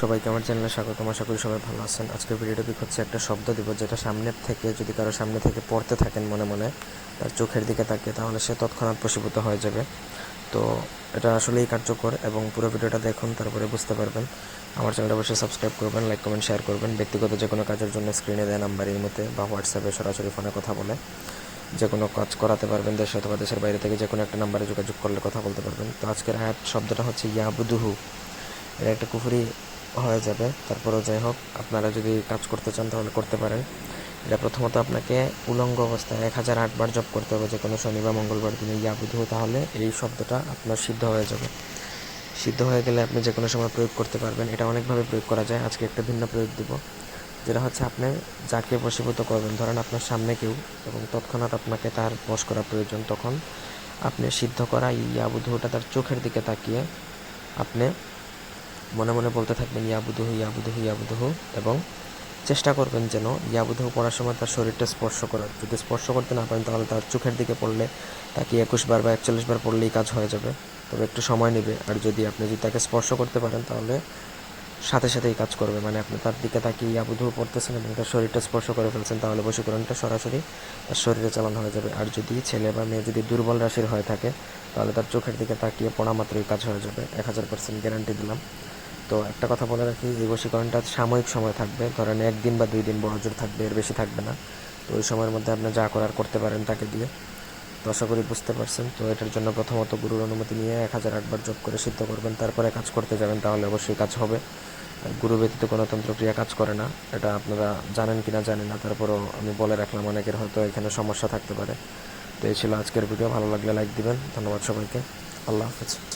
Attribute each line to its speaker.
Speaker 1: সবাইকে আমার চ্যানেলে স্বাগত আশা করি সবাই ভালো আছেন। আজকের ভিডিও টপিক হচ্ছে একটা শব্দ দিব যেটা সামনের থেকে যদি কারও সামনে থেকে পড়তে থাকেন মনে মনে, তার চোখের দিকে তাকিয়ে, তাহলে সে তৎক্ষণাৎ বশীভূত হয়ে যাবে। তো এটা আসলেই কার্যকর এবং পুরো ভিডিওটা দেখুন, তারপরে বুঝতে পারবেন। আমার চ্যানেলটা অবশ্যই সাবস্ক্রাইব করবেন লাইক কমেন্ট শেয়ার করবেন। ব্যক্তিগত যে কোনো কাজের জন্য স্ক্রিনে দেয় নাম্বার মতে বা হোয়াটসঅ্যাপে সরাসরি ফোনে কথা বলে যে কোনো কাজ করাতে পারবেন, দেশে অথবা দেশের বাইরে থেকে যে কোনো একটা নাম্বারে যোগাযোগ করলে কথা বলতে পারবেন। তো আজকের আয়াত শব্দটা হচ্ছে ইয়াবুদুহু। এটা একটা কুফুরি হয়ে যাবে। তারপরেও যাই হোক, আপনারা যদি কাজ করতে চান তাহলে করতে পারেন। এটা প্রথমত আপনাকে উলঙ্গ অবস্থায় এক হাজার আটবার জব করতে হবে যে কোনো শনি বা মঙ্গলবার দিনে ইয়াবুদুহু তাহলে এই শব্দটা আপনার সিদ্ধ হয়ে যাবে। সিদ্ধ হয়ে গেলে আপনি যে কোনো সময় প্রয়োগ করতে পারবেন। এটা অনেকভাবে প্রয়োগ করা যায়। আজকে একটা ভিন্ন প্রয়োগ দিব, যেটা হচ্ছে আপনি যাকে বশীভূত করবেন, ধরেন আপনার সামনে কেউ এবং তৎক্ষণাৎ আপনাকে তার বশ করা প্রয়োজন, তখন আপনি সিদ্ধ করা ইয়াবুধুটা তার চোখের দিকে তাকিয়ে আপনি মনে মনে বলতে থাকবেন, ইয়াবুদুহু ইয়াবুদুহু ইয়াবুদুহু। এবং চেষ্টা করবেন যেন ইয়াবুদুহু পড়ার সময় তার শরীরটা স্পর্শ করার। যদি স্পর্শ করতে না পারেন, তাহলে তার চোখের দিকে পড়লে তাকে একুশ বার বা একচল্লিশ বার পড়লেই কাজ হয়ে যাবে। তবে একটু সময় নেবে। আর যদি আপনি যদি তাকে স্পর্শ করতে পারেন, তাহলে সাথে সাথেই কাজ করবে। মানে আপনি তার দিকে তাকিয়ে ইয়াবুধু পড়তেছেন এবং তার শরীরটা স্পর্শ করে ফেলছেন, তাহলে বশীকরণটা সরাসরি তার শরীরে চালানো হয়ে যাবে। আর যদি ছেলে বা মেয়ে যদি দুর্বল রাশির হয়ে থাকে, তাহলে তার চোখের দিকে তাকিয়ে পড়া মাত্রই কাজ হয়ে যাবে। এক হাজার পার্সেন্ট গ্যারান্টি দিলাম। তো একটা কথা বলে রাখি এই সাময়িক সময় থাকবে। ধরেন একদিন বা দুই দিন বড়জোর থাকবে, এর বেশি থাকবে না। তো ওই সময়ের মধ্যে আপনি যা করার করতে পারেন তাকে দিয়ে। তো আশা করি বুঝতে পারছেন। তো এটার জন্য প্রথমত গুরুর অনুমতি নিয়ে এক হাজার আটবার যোগ করে সিদ্ধ করবেন, তারপরে কাজ করতে যাবেন, তাহলে অবশ্যই কাজ হবে। গুরু ব্যতীত কোনো তন্ত্রক্রিয়া কাজ করে না, এটা আপনারা জানেন কি না জানেন না, তারপরও আমি বলে রাখলাম, অনেকের হয়তো এখানে সমস্যা থাকতে পারে। তো এই ছিল আজকের ভিডিও ভালো লাগলে লাইক দিবেন, ধন্যবাদ সবাইকে, আল্লাহ হাফেজ।